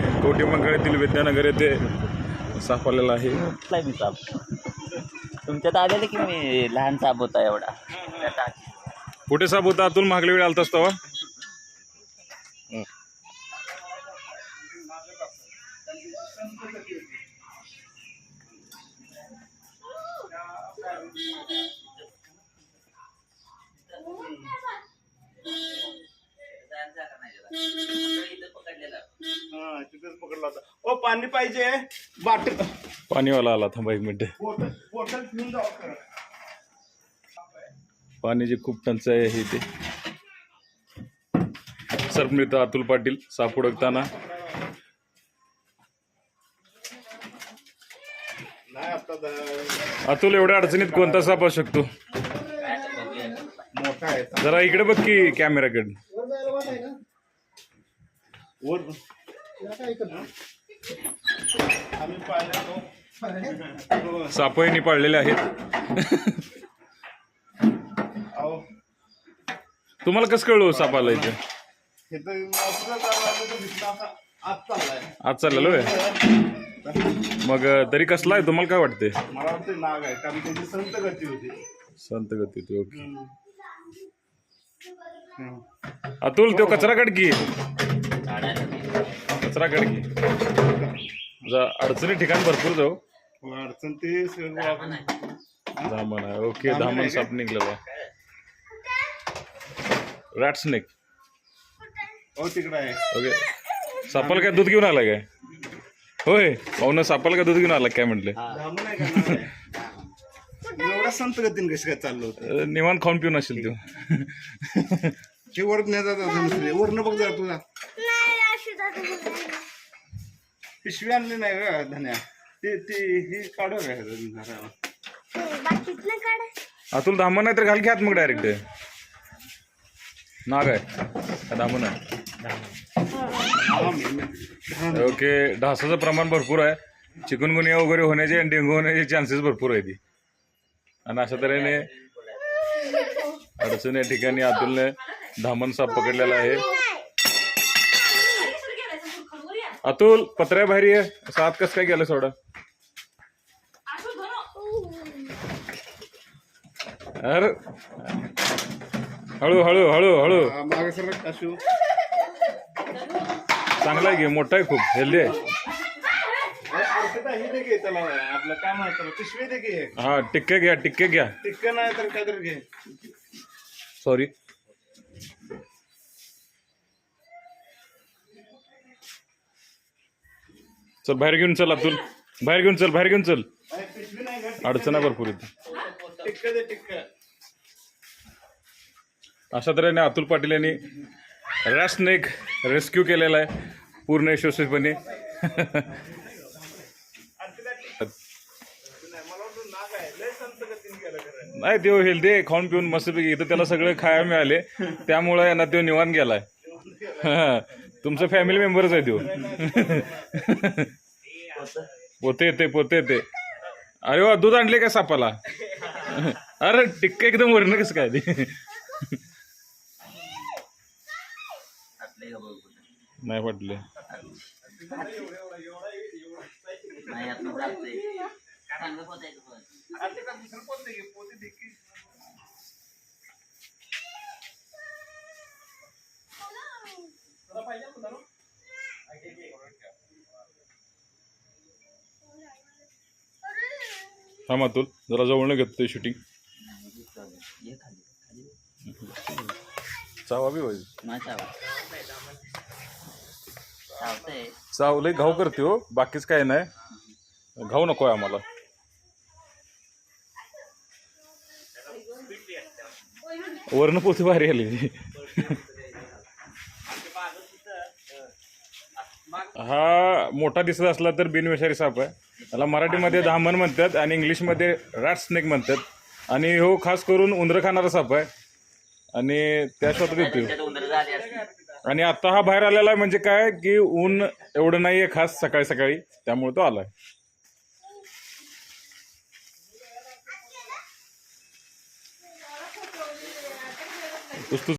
कवठीमंगळ येथील विद्यानगर येथे साप आलेला आहे. कुठलाय मी साप. तुमच्यात आलेलं की मी लहान साप होता एवढा? कुठे साप होता? अतुल मागल्या वेळी आलतास तेव्हा? हा, तिथेच पकडला होता. ओ पाणी पाहिजे. बाटल पाणीवाला आला थांबा एक मिनिट. बॉटल बॉटल घेऊन जाऊ खरं पाण्याची खूप टंचाई आहे इथे सरमित अतुल पाटील साप उडकताना. नाही आता द- अतुल एवढ्या अडचणीत कोणता साप असू शकतो? मोठा आहे. जरा इकडे बघ की कॅमेराकडे वर सापही पाळलेले आहेत. तुम्हाला कसं कळलं साप आला इथे? हे आत चाललाय आज चाललेलो आहे मग तरी कसला आहे? तुम्हाला काय वाटते मला वाटते नाग आहे कारण त्याची संत गती होती. संत गती ते ओके. अतुल तो कचरा काढ की. काढायला. ते. कचरा जा अडचणी ठिकाण भरपूर जाऊ हो, अडचण ते धामण आहे ओके धामण साप निघलेला आहे. रॅट स्नेक हो तिकडे आहे. ओके. सापाला काय दूध घेऊन आला काय? होय. पाहुणं सापाला काय दूध घेऊन आला काय म्हटलं? एवढा संत गतीने कसं काय चाललं होतं? निवांत खाऊन पिऊन असेल तो. हे वर नेतात अजून दुसरे. वरनं बघ जरा तुझा पिशवी आणली नाही का धन्या. ती ती ही काढू काय घरावर अतुल धामण नाही तर घाल घ्यात मग डायरेक्ट नाग आहे. धामण आहे. ओके ढासाचं प्रमाण भरपूर आहे. चिकनगुनिया वगैरे होण्याचे आणि डेंगू होण्याचे चान्सेस भरपूर आहे ती आणि अशा तऱ्हेने अडचण या ठिकाणी अतुलने धामण साप पकडलेला आहे. अतुल पत्र्या बाहेर ये सात कस काय गेलं सोडा? अरे हळू हळू हळू हळू. मागे सर काशू चांगला आहे की? मोठा आहे खूप. हेल्दी आहे. हे घे आपलं काय म्हणतात पिशवी दे घे हा टिक्के घ्या टिक्के घ्या. टिक्क नाही तर काय तर घे. सॉरी चल बाहेर घेऊन चल अतुल बाहेर घेऊन चल बाहेर घेऊन चल. अडचण भरपूर इथे. अशा तऱ्हेने अतुल पाटील यांनी रॅश एक रेस्क्यू केलेला आहे पूर्ण यशस्वीपणे. नाही तो हेल्दी आहे खाऊन पिऊन मस्तपैकी. इथं त्याला सगळे खायला मिळाले. त्यामुळे यांना तो निवांत गेलाय. तुमचं फॅमिली मेंबरच आहे तो पोते येते पोते येते. अरे वा दूध आणले का सापाला? अरे टिक्क एकदम वरण कसं काय ते? नाही वाटले नाही दे की थांब अतुल जरा जवळ घेतो शूटिंग ये खाली खाली चावा बी होईल. नाही चावत चावतंय. चाव लय घाव करते हो बाकीच काय नाही. घाऊ नको आहे आम्हाला. वर्ण पोती भारी आली. हा मोठा दिसत असला तर बिनविषारी साप आहे. त्याला मराठीमध्ये धामण म्हणतात आणि इंग्लिशमध्ये रॅट स्नेक म्हणतात. आणि हो खास करून उंदर खाणारा साप आहे. आणि त्या स्वतः देतो त्याच्यात उंदरं झाली असती आणि आता हा बाहेर आलेला आहे म्हणजे काय की ऊन एवढं नाहीये खास सकाळी सकाळी. त्यामुळे तो आलाय. पुस्तक